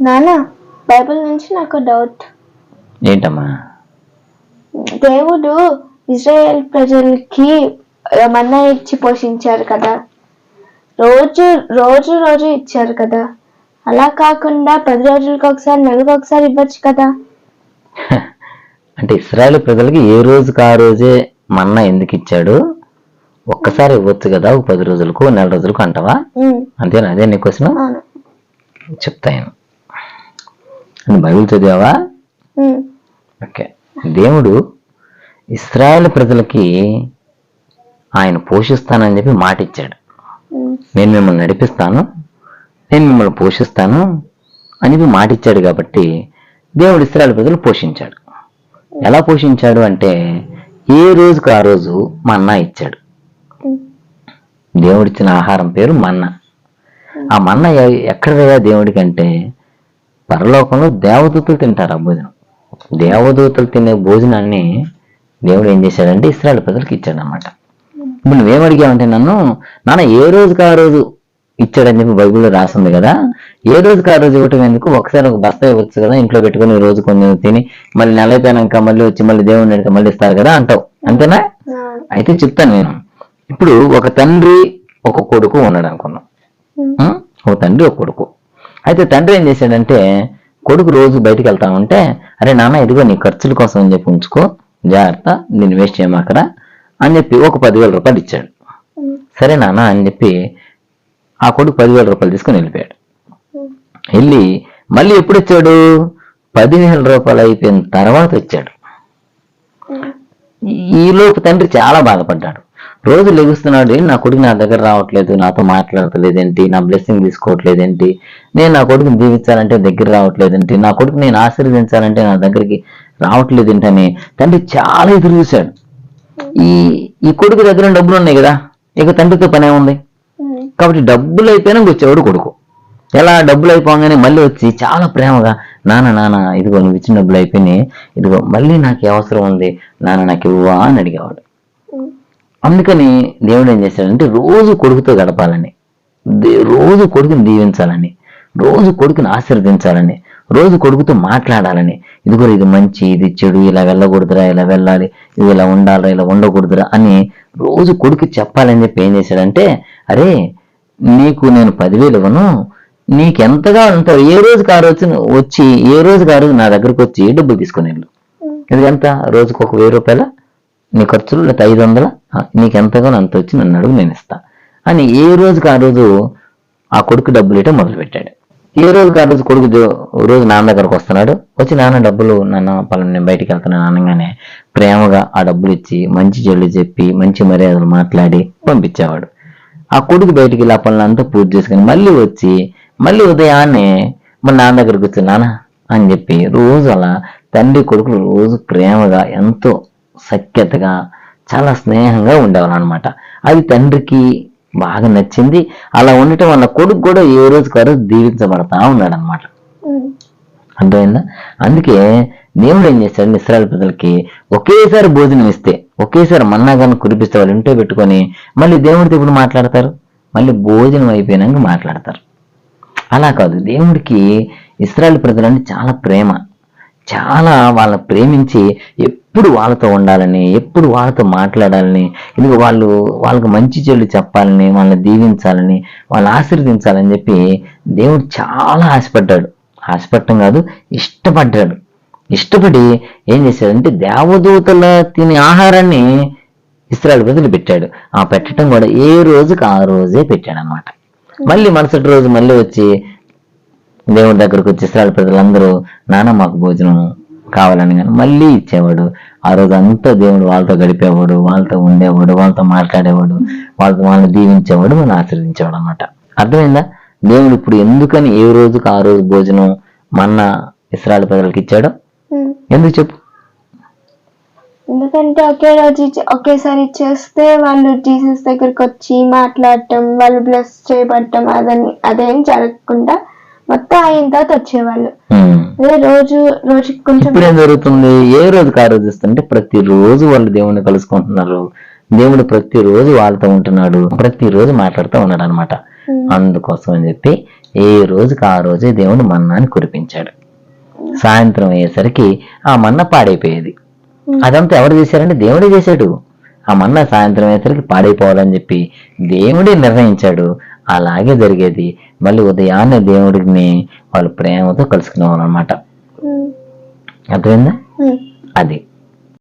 నాన్న బైబిల్ నుంచి నాకు డౌట్. ఏంటమ్మా? దేవుడు ఇజ్రాయెల్ ప్రజలకి మన్నా ఇచ్చి పోషించారు కదా. రోజు రోజు రోజు ఇచ్చారు కదా. అలా కాకుండా పది రోజులకు ఒకసారి నెలకు ఒకసారి ఇవ్వచ్చు కదా. అంటే ఇస్రాయేల్ ప్రజలకి ఏ రోజుకి ఆ రోజే మన్నా ఎందుకు ఇచ్చాడు? ఒక్కసారి ఇవ్వచ్చు కదా ఒక పది రోజులకు నెల రోజులకు అంటావా? అంతేనా? అదే నీ క్వశ్చన్? చెప్తాను అని బైబిల్ చదివావా? ఓకే. దేవుడు ఇస్రాయేల్ ప్రజలకి ఆయన పోషిస్తానని చెప్పి మాట ఇచ్చాడు నేను మిమ్మల్ని నడిపిస్తాను నేను మిమ్మల్ని పోషిస్తాను అని మాట ఇచ్చాడు కాబట్టి దేవుడు ఇస్రాయేల్ ప్రజలు పోషించాడు. ఎలా పోషించాడు అంటే ఏ రోజుకు ఆ రోజు మన్నా ఇచ్చాడు. దేవుడిచ్చిన ఆహారం పేరు మన్నా. ఆ మన్నా ఎ- ఎక్కడదా దేవుడికి అంటే పరలోకంలో దేవదూతలు తింటారు ఆ భోజనం. దేవదూతలు తినే భోజనాన్ని దేవుడు ఏం చేశాడంటే ఇస్రాయల్ ప్రజలకు ఇచ్చాడు అనమాట ఇప్పుడు నువ్వేం అడిగావంటే నన్ను నాన్న ఏ రోజుకి ఆ రోజు ఇచ్చాడని చెప్పి బైబిల్లో రాసింది కదా? ఏ రోజుకి ఆ రోజు ఇవ్వటం ఎందుకు? ఒకసారి ఒక బస్తా ఇవ్వచ్చు కదా ఇంట్లో పెట్టుకుని ఈ రోజు కొంచెం తిని మళ్ళీ నెల అయిపోయాక మళ్ళీ వచ్చి మళ్ళీ దేవుడిని అడిగితే మళ్ళీ ఇస్తారు కదా అంటావు. అంతేనా. అయితే చెప్తాను నేను. ఇప్పుడు ఒక తండ్రి ఒక కొడుకు ఉన్నాడు అనుకున్నాం? ఒక తండ్రి ఒక కొడుకు. అయితే తండ్రి ఏం చేశాడంటే కొడుకు రోజు బయటికి వెళ్తా ఉంటే అరే నాన్న ఇదిగో నీ ఖర్చుల కోసం అని చెప్పి ఉంచుకో జాగ్రత్త నేను వేస్ట్ చేయమాకరా అని చెప్పి ఒక పదివేల రూపాయలు ఇచ్చాడు. సరే నాన్న అని చెప్పి ఆ కొడుకు పదివేల రూపాయలు తీసుకొని వెళ్ళిపోయాడు. వెళ్ళి మళ్ళీ ఎప్పుడు వచ్చాడు పదివేల రూపాయలు అయిపోయిన తర్వాత వచ్చాడు ఈలోపు తండ్రి చాలా బాధపడ్డాడు. రోజు లెగుస్తున్నాడు "ఏంటి నా కొడుకు నా దగ్గర రావట్లేదు నాతో మాట్లాడట్లేదేంటి నా బ్లెస్సింగ్ తీసుకోవట్లేదేంటి నేను నా కొడుకుని దీవించాలంటే దగ్గర రావట్లేదేంటి నా కొడుకు నేను ఆశీర్వదించాలంటే నా దగ్గరికి రావట్లేదేంటని తండ్రి చాలా ఎదురు చూశాడు. ఈ ఈ కొడుకు దగ్గర డబ్బులు ఉన్నాయి కదా ఇక తండ్రితో పని ఉమ్, కాబట్టి డబ్బులు అయిపోయినాక వచ్చేవాడు కొడుకు. ఎలా డబ్బులు అయిపోగానే మళ్ళీ వచ్చి చాలా ప్రేమగా నాన్న నాన్న ఇదిగో నువ్వు ఇచ్చిన డబ్బులు అయిపోయినాయి ఇదిగో మళ్ళీ నాకు ఏ అవసరం ఉంది నాన్న నాకు ఇవ్వవా అని అడిగేవాడు. అందుకని దేవుడు ఏం చేశాడంటే రోజు కొడుకుతో గడపాలని. రోజు కొడుకుని దీవించాలని. రోజు కొడుకుని ఆశీర్వదించాలని. రోజు కొడుకుతో మాట్లాడాలని. ఇదిగో ఇది మంచి ఇది చెడు ఇలా వెళ్ళకూడదురా ఇలా వెళ్ళాలి ఇది ఇలా ఉండాలిరా ఇలా ఉండకూడదురా అని రోజు కొడుకు చెప్పాలని చెప్పి ఏం చేశాడంటే అరే నీకు నేను పదివేలు ఇవ్వను నీకు ఎంతగా అంత ఏ రోజుకి ఆ రోజు వచ్చి ఏ రోజుకి ఆ రోజు నా దగ్గరకు వచ్చి డబ్బులు తీసుకుని వెళ్ళు. ఇది ఎంత? రోజుకు ఒక వెయ్యి రూపాయల? నీ ఖర్చులు లేకపోతే ఐదు వందల? నీకు ఎంతగానో అంత వచ్చి నన్ను అడుగు నేను ఇస్తా. అని ఏ రోజుకి ఆ రోజు ఆ కొడుకు డబ్బులు ఇవ్వటం మొదలుపెట్టాడు. ఏ రోజుకి ఆ రోజు కొడుకు రోజు నాన్న దగ్గరకు వస్తున్నాడు? వచ్చి నాన్న డబ్బులు నాన్న పలానా నేను బయటికి వెళ్తున్నాను అనగానే ప్రేమగా ఆ డబ్బులు ఇచ్చి మంచి చెల్లి చెప్పి మంచి మర్యాదలు మాట్లాడి పంపించేవాడు. ఆ కొడుకు బయటికి వెళ్ళి ఆ పనులంతా పూర్తి చేసుకుని మళ్ళీ వచ్చి మళ్ళీ ఉదయాన్నే మన నాన్న దగ్గరకు వచ్చి నాన్న అని చెప్పి రోజు అలా తండ్రి కొడుకులు రోజు ప్రేమగా ఎంతో సఖ్యతగా చాలా స్నేహంగా ఉండేవాళ్ళు అనమాట అది తండ్రికి బాగా నచ్చింది. అలా ఉండటం వల్ల కొడుకు కూడా ఏ రోజుకు ఆ రోజు దీవించబడతా ఉన్నాడు అనమాట అర్థమైందా? అందుకే దేవుడు ఏం చేశాడు ఇస్రాయల్ ప్రజలకి ఒకేసారి భోజనం ఇస్తే ఒకేసారి మన్నాగాను కురిపిస్తే వాళ్ళు ఇంట్లో పెట్టుకొని మళ్ళీ దేవుడితో ఎప్పుడు మాట్లాడతారు? మళ్ళీ భోజనం అయిపోయినాక మాట్లాడతారు. అలా కాదు. దేవుడికి ఇస్రాయల్ ప్రజలంటే చాలా ప్రేమ. చాలా వాళ్ళని ప్రేమించి ఎప్పుడు వాళ్ళతో ఉండాలని ఎప్పుడు వాళ్ళతో మాట్లాడాలని ఇది వాళ్ళు వాళ్ళకి మంచి చెడు చెప్పాలని వాళ్ళని దీవించాలని వాళ్ళని ఆశీర్వదించాలని చెప్పి దేవుడు చాలా ఆశపడ్డాడు. ఆశపడటం కాదు ఇష్టపడ్డాడు. ఇష్టపడి ఏం చేశాడంటే దేవదూతల తినే ఆహారాన్ని ఇస్రాయల్ ప్రజలు పెట్టాడు ఆ పెట్టడం కూడా ఏ రోజుకి ఆ రోజే పెట్టాడు అనమాట మళ్ళీ మరుసటి రోజు మళ్ళీ వచ్చి దేవుడి దగ్గరకు వచ్చి ఇస్రాయల్ ప్రజలందరూ నాన్న మాకు భోజనం కావాలని కానీ మళ్ళీ ఇచ్చేవాడు. ఆ రోజు అంతా దేవుడు వాళ్ళతో గడిపేవాడు వాళ్ళతో ఉండేవాడు వాళ్ళతో మాట్లాడేవాడు వాళ్ళతో వాళ్ళని దీవించేవాడు మనం ఆశీర్వదించేవాడు అనమాట అర్థమైందా? దేవుడు ఇప్పుడు ఎందుకని ఏ రోజుకి ఆ రోజు భోజనం మన్న ఇస్రాయల్ ప్రజలకు ఇచ్చాడో. ఎందుకు చెప్పు. ఎందుకంటే ఒకే రోజు ఒకేసారి ఇచ్చేస్తే వాళ్ళు జీసస్ దగ్గరికి వచ్చి మాట్లాడటం వాళ్ళు బ్లెస్ చేయబడటం అదని అదేం జరగకుండా మొత్తం అయిన తర్వాత వచ్చేవాళ్ళు. అదే రోజు కొంచెం ఇప్పుడు ఏం జరుగుతుంది? ఏ రోజుకి ఆ రోజు ఇస్తుంటే ప్రతిరోజు వాళ్ళు దేవుణ్ణి కలుసుకుంటున్నారు. దేవుడు ప్రతిరోజు వాళ్ళతో ఉంటున్నాడు. ప్రతిరోజు మాట్లాడుతూ ఉన్నాడు అనమాట. అందుకోసం అని చెప్పి ఏ రోజుకి ఆ రోజే దేవుడు మన్నాని కురిపించాడు. సాయంత్రం అయ్యేసరికి ఆ మన్న పాడైపోయేది. అదంతా ఎవరు చేశారంటే దేవుడే చేశాడు. ఆ మన్న సాయంత్రం అయ్యేసరికి పాడైపోవాలని చెప్పి దేవుడే నిర్ణయించాడు. అలాగే జరిగేది మళ్ళీ ఉదయాన్నే దేవుడిని వాళ్ళు ప్రేమతో కలుసుకునేవాళ్ళు అనమాట. అర్థమైందా. అది